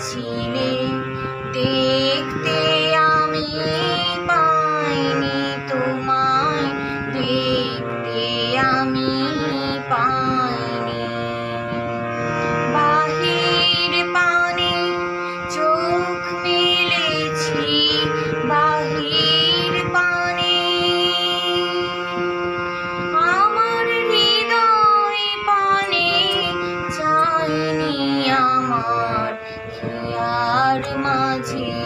起你 19.